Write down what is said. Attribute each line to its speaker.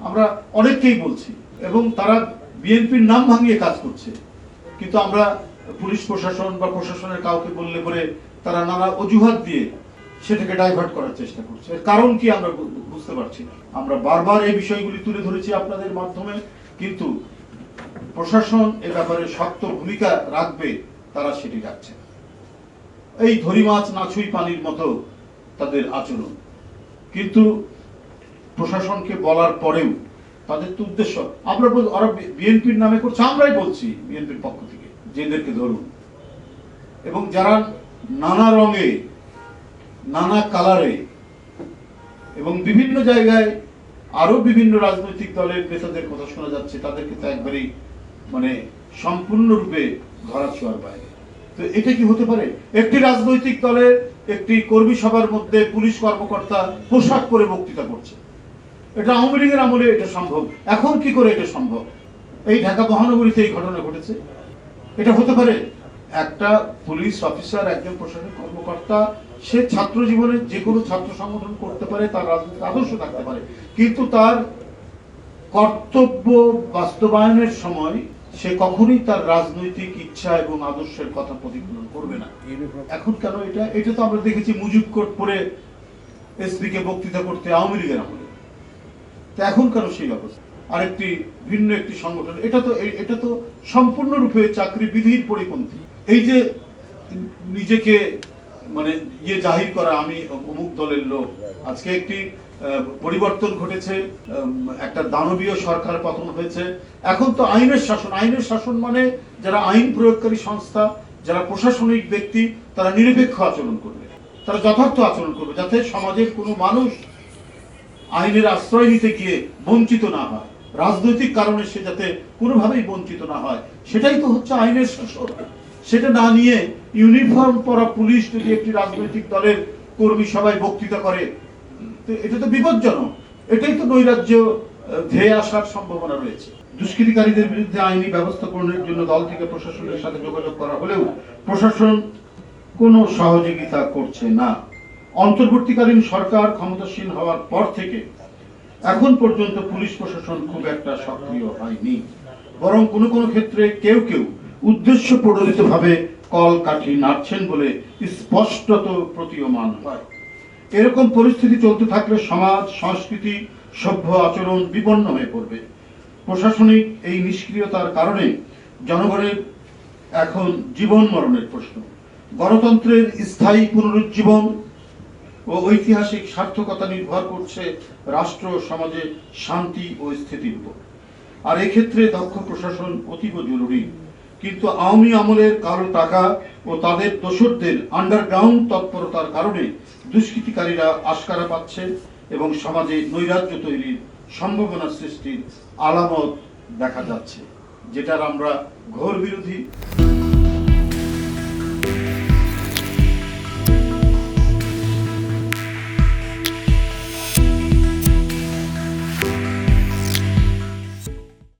Speaker 1: আমরা অনেককেই বলছি, এবং তারা বিএনপির নাম ভাঙিয়ে কাজ করছে। কিন্তু আমরা পুলিশ প্রশাসন বা প্রশাসনের কাউকে বললে পরে তারা নানা অজুহাত দিয়ে সেটাকে ডাইভার্ট করার চেষ্টা করছে। এর কারণ কি আমরা বুঝতে পারছি না। আমরা বারবার এই বিষয়গুলি তুলে ধরেছি আপনাদের মাধ্যমে, কিন্তু প্রশাসন এ ব্যাপারে শক্ত ভূমিকা রাখবে তারা সেটি রাখছে এই ধরি মাছ নাছুই পানির মতো তাদের আচরণ। কিন্তু প্রশাসনকে বলার পরেও তাদের তো উদ্দেশ্য, আমরা ওরা বিএনপির নামে করছে, আমরাই বলছি বিএনপির পক্ষ থেকে যেদেরকে ধরুন। এবং যারা নানা রঙে, নানা কালারে এবং বিভিন্ন জায়গায় আরও বিভিন্ন রাজনৈতিক দলের নেতাদের কথা শোনা যাচ্ছে, তাদেরকে তো একবারেই মানে সম্পূর্ণরূপে ধরা ছোঁয়ার বাইরে। তো এটা কি হতে পারে? একটি রাজনৈতিক দলের একটি কর্মী সভার মধ্যে পুলিশ কর্মকর্তা পোশাক পরে বক্তৃতা করছে। এটা আওয়ামী লীগের আমলে এটা সম্ভব। এখন কি করে এটা সম্ভব? এই ঢাকা মহানগরীতে এই ঘটনা ঘটেছে। এটা হতে পারে একটা পুলিশ অফিসার, একজন প্রশাসনিক কর্মকর্তা, সে ছাত্র জীবনে যে কোনো ছাত্র সংগঠন করতে পারে, তার রাজনৈতিক আদর্শ থাকতে পারে। কিন্তু তার কর্তব্য বাস্তবায়নের সময় সে কখনোই তার রাজনৈতিক ইচ্ছা এবং আদর্শের কথা প্রতিফলন করবে না। এখন কেন এটা? এটা তো আমরা দেখেছি মুজিব কোট পরে এসপি কে বক্তৃতা করতে আওয়ামী লীগের আমলে। তো এখন সেই অবস্থা? আরেকটি ভিন্ন একটি সংগঠন, এটা তো এটা তো সম্পূর্ণরূপে চাকরি বিধির পরিপন্থী। এই যে নিজেকে মানে ইয়ে জাহির করা, আমি অমুক দলের লোক। আজকে একটি পরিবর্তন ঘটেছে একটা দানবীয় সরকার পতন হয়েছে। এখন তো আইনের শাসন। আইনের শাসন মানে যারা আইন প্রয়োগকারী সংস্থা, যারা প্রশাসনিক ব্যক্তি, তারা নিরপেক্ষ আচরণ করবে। তারা যথার্থ আচরণ করবে, যাতে সমাজের কোনো মানুষ আইনের আশ্রয় নিতে গিয়ে বঞ্চিত না হয়। রাজনৈতিক কারণে সে যাতে কোনোভাবেই বঞ্চিত না হয়, সেটাই তো হচ্ছে আইনের শাসন। সেটা না নিয়ে ইউনিফর্ম পরা পুলিশ যদি একটি রাজনৈতিক দলের কর্মী সবাই বক্তৃতা করে এটা তো বিপজ্জনক। এটাই তো নৈরাজ্য ধেয়ে আসার সম্ভাবনা রয়েছে। দুষ্কৃতিকারীদের বিরুদ্ধে আইনি ব্যবস্থা গ্রহণের জন্য দল থেকে প্রশাসনের সাথে যোগাযোগ করা হলেও প্রশাসন কোনো সহযোগিতা করছে না। অন্তর্বর্তীকালীন সরকার ক্ষমতাসীন হওয়ার পর থেকে এখন পর্যন্ত পুলিশ প্রশাসন খুব একটা সক্রিয় হয়নি। বরং কোনো কোনো ক্ষেত্রে কেউ কেউ উদ্দেশ্য প্রণোদিত ভাবে কল কাঠি নাড়ছেন বলে স্পষ্টত প্রতীয়মান হয়। এরকম পরিস্থিতি চলতে থাকলে সমাজ, সংস্কৃতি, সভ্য আচরণ বিপন্ন হয়ে পড়বে। প্রশাসনিক এই নিষ্ক্রিয়তার কারণে জনগণের এখন জীবন মরণের প্রশ্ন। গণতন্ত্রের স্থায়ী পুনরুজ্জীবন ও ঐতিহাসিক সার্থকতা নির্ভর করছে রাষ্ট্র, সমাজে শান্তি ও স্থিতির উপর। আর এক্ষেত্রে দক্ষ প্রশাসন অতীব জরুরি। কিন্তু আওয়ামী আমলের কালো টাকা ও তাদের দোসরদের আন্ডারগ্রাউন্ড তৎপরতার কারণে দুষ্কৃতিকারীরা আশকারা পাচ্ছে এবং সমাজে নৈরাজ্য তৈরির সম্ভাবনা সৃষ্টির আলামত দেখা যাচ্ছে, যেটার আমরা ঘোর বিরোধী।